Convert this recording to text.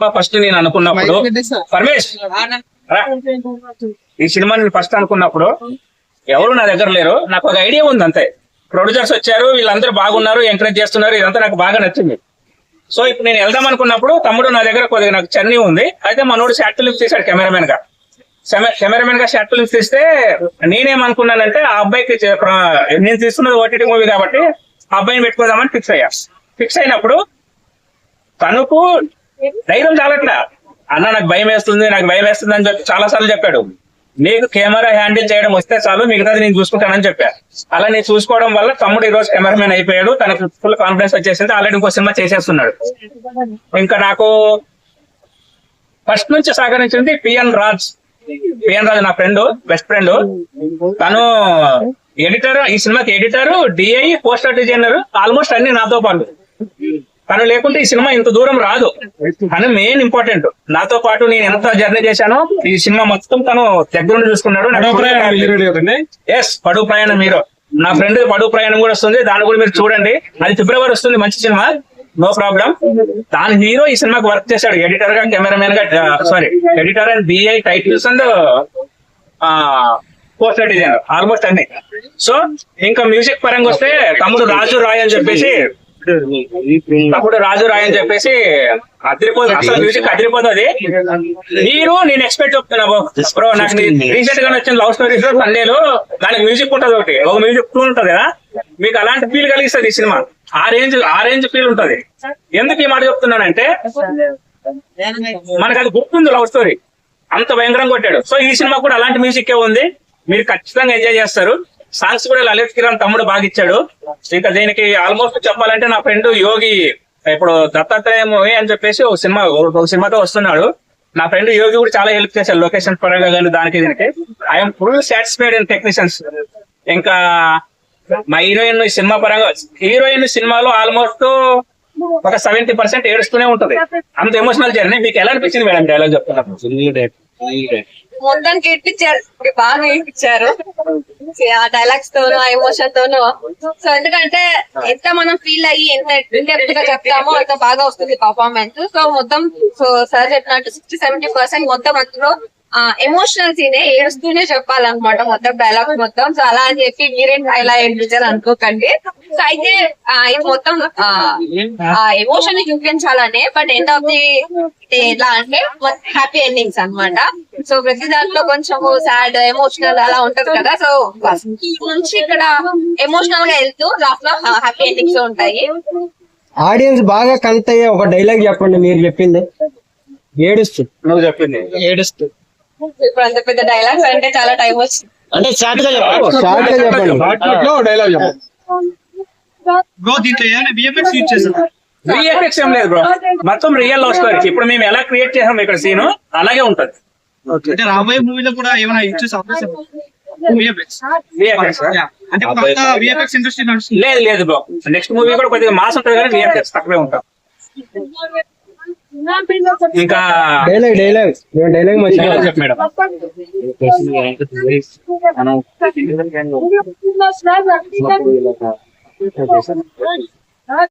First నేను అనుకున్నప్పుడు పరమేష్. ఈ సినిమా నేను ఫస్ట్ అనుకున్నప్పుడు ఎవరు నా దగ్గర లేరు. నాకు ఒక ఐడియా ఉంది అంతే. ప్రొడ్యూసర్స్ వచ్చారు వీళ్ళందరూ బాగున్నారు ఎంకరేజ్ చేస్తున్నారు ఇదంతా నాకు బాగా నచ్చింది. సో ఇప్పుడు నేను వెళ్దాం అనుకున్నప్పుడు తమ్ముడు నా దగ్గర కొద్దిగా నాకు చన్నీ ఉంది. అయితే మనోడు షార్ట్ ఫిల్మ్స్ తీశాడు కెమెరామెన్గా. కెమెరామెన్గా షార్ట్ ఫిల్మ్స్ తీస్తే నేనేమనుకున్నానంటే ఆ అబ్బాయికి నేను తీస్తున్నది ఓటీటీ మూవీ కాబట్టి ఆ అబ్బాయిని పెట్టుకోదామని ఫిక్స్ అయ్యా. ఫిక్స్ అయినప్పుడు తనకు ధైర్యం చాలట్లా. అన్న నాకు భయం వేస్తుంది నాకు భయం వేస్తుంది అని చెప్పి చాలా సార్లు చెప్పాడు. నీకు కెమెరా హ్యాండిల్ చేయడం వస్తే చాలు మిగతాది నేను చూసుకుంటానని చెప్పా. అలా నేను చూసుకోవడం వల్ల తమ్ముడు ఈ రోజు కెమెరామెన్ అయిపోయాడు. తనకు ఫుల్ కాన్ఫిడెన్స్ వచ్చేసింది. ఆల్రెడీ ఇంకో సినిమా చేసేస్తున్నాడు. ఇంకా నాకు ఫస్ట్ నుంచి సహకరించింది పిఎన్ రాజ్. పిఎన్ రాజ్ నా ఫ్రెండ్ బెస్ట్ ఫ్రెండ్. తను ఎడిటర్ ఈ సినిమాకి editor DI poster designer almost అన్ని నాతో పాటు. తను లేకుంటే ఈ సినిమా ఇంత దూరం రాదు. తను మెయిన్ ఇంపార్టెంట్ నాతో పాటు నేను ఎంత జర్నీ చేశానో ఈ సినిమా మొత్తం తను దగ్గరుండి చూసుకున్నాడు. ఎస్ పడుగు ప్రయాణం హీరో నా ఫ్రెండ్ పడుగు ప్రయాణం కూడా వస్తుంది. దాన్ని కూడా మీరు చూడండి. అది ఫిబ్రవరి వస్తుంది మంచి సినిమా. నో ప్రాబ్లం దాని హీరో ఈ సినిమాకి వర్క్ చేశాడు. ఎడిటర్గా కెమెరామెన్గా sorry editor and BI titles and poster designer almost అన్ని. సో ఇంకా మ్యూజిక్ పరంగా వస్తే తమ్ముడు రాజు రాయ్ అని చెప్పేసి తమ్ముడు రాజు రాయ్ అని చెప్పేసి అదిరిపోతుంది. అసలు మ్యూజిక్ అదిరిపోతుంది. మీరు నేను ఎక్స్పెక్ట్ చెప్తున్నా బ్రో నాకు రీసెంట్గా వచ్చిన లవ్ స్టోరీస్ సండేలో దానికి మ్యూజిక్ ఉంటది ఒకటి. ఒక మ్యూజిక్ టూన్ ఉంటది కదా? మీకు అలాంటి ఫీల్ కలిగిస్తుంది ఈ సినిమా. ఆ రేంజ్ ఆ రేంజ్ ఫీల్ ఉంటది. ఎందుకు ఈ మాట చెప్తున్నానంటే మనకు అది గుర్తుంది లవ్ స్టోరీ అంత భయంకరంగా కొట్టాడు. సో ఈ సినిమా కూడా అలాంటి మ్యూజిక్ ఉంది. మీరు ఖచ్చితంగా ఎంజాయ్ చేస్తారు. సాంగ్స్ కూడా లలిత్ కిరణ్ తమ్ముడు బాగా ఇచ్చాడు. ఇంకా దీనికి ఆల్మోస్ట్ చెప్పాలంటే నా ఫ్రెండ్ యోగి ఇప్పుడు దత్తాత్రేయ మూవీ అని చెప్పేసి ఒక సినిమా ఒక సినిమాతో వస్తున్నాడు. నా ఫ్రెండ్ యోగి కూడా చాలా హెల్ప్ చేశాడు లొకేషన్ పరంగా కానీ దానికి దీనికి. I'm full satisfied in technicians ఇంకా మా హీరోయిన్ సినిమా పరంగా హీరోయిన్ సినిమాలో ఆల్మోస్ట్ ఒక సెవెంటీ పర్సెంట్ ఏడుస్తూనే ఉంటది. అంత ఎమోషనల్ జర్నీ మీకు ఎలా అనిపించింది మేడం డైలాగ్ చెప్తున్నారు? మొత్తానికి ఇప్పించారు. బాగా ఇప్పించారు. ఆ డైలాగ్స్ తోనూ ఆ ఎమోషన్ తోనూ. సో ఎందుకంటే ఎంత మనం ఫీల్ అయ్యి ఎంత డెప్త్గా చెప్తామో అంత బాగా వస్తుంది పర్ఫార్మెన్స్ సో మొత్తం సో సార్ చెప్పినట్టు సిక్స్టీ సెవెంటీ పర్సెంట్ మొత్తం అందులో ఎమోషనల్ సీనే ఏడుస్తూనే చెప్పాలన్నమాట మొత్తం డైలాగ్స్ మొత్తం. సో అలా అని చెప్పి మీరేం ఇలా ఏడిపించారు అనుకోకండి. సో అయితే ఇది మొత్తం ఆ ఎమోషన్ని చూపించాలనే బట్ ఎండ్ ఆఫ్ ది ఎలా అంటే హ్యాపీ ఎండింగ్స్ అనమాట సో ప్రతి దాంట్లో కొంచెం సాడ్ ఎమోషనల్ అలా ఉంటది కదా. సో ఫస్ట్ నుంచి ఇక్కడ ఎమోషనల్గా వెళ్తూ లాస్ట్లో హ్యాపీ ఎండింగ్స్ ఉంటాయి. ఆడియన్స్ బాగా కనెక్ట్ అయ్యే ఒక డైలాగ్ చెప్పండి మీరు చెప్పింది. ఏడుస్తూ. నువ్వు చెప్పింది. ఏడుస్తూ. ఇప్పుడు అంత పెద్ద డైలాగ్స్ అంటే చాలా టైం వచ్చింది అంటే షార్ట్గా చెప్పండి. షార్ట్గా చెప్పండి. డైలాగ్ బ్రో దీంట్లో ఏమైనా విఎఫ్ఎక్స్ యూజ్ చేశారు? విఎఫ్ఎక్స్ ఏం లేదు బ్రో మొత్తం రియల్ లవ్ స్టోరీ ఇప్పుడు మేము ఎలా క్రియేట్ చేసాం ఇక్కడ సీన్ అలాగే ఉంటది. అంటే రాబోయే మూవీలో కూడా ఏమైనా చేసే అవకాశం నడుస్తుంది. లేదు లేదు బ్రో. నెక్స్ట్ మూవీ కూడా కొద్దిగా మాస్ ఉంటుంది కానీ విఎఫ్ఎక్స్ తక్కువే ఉంటాం. ఇంకా డైలాగ్ డైలాగ్ డైలాగ్ మంచిగా మేడం.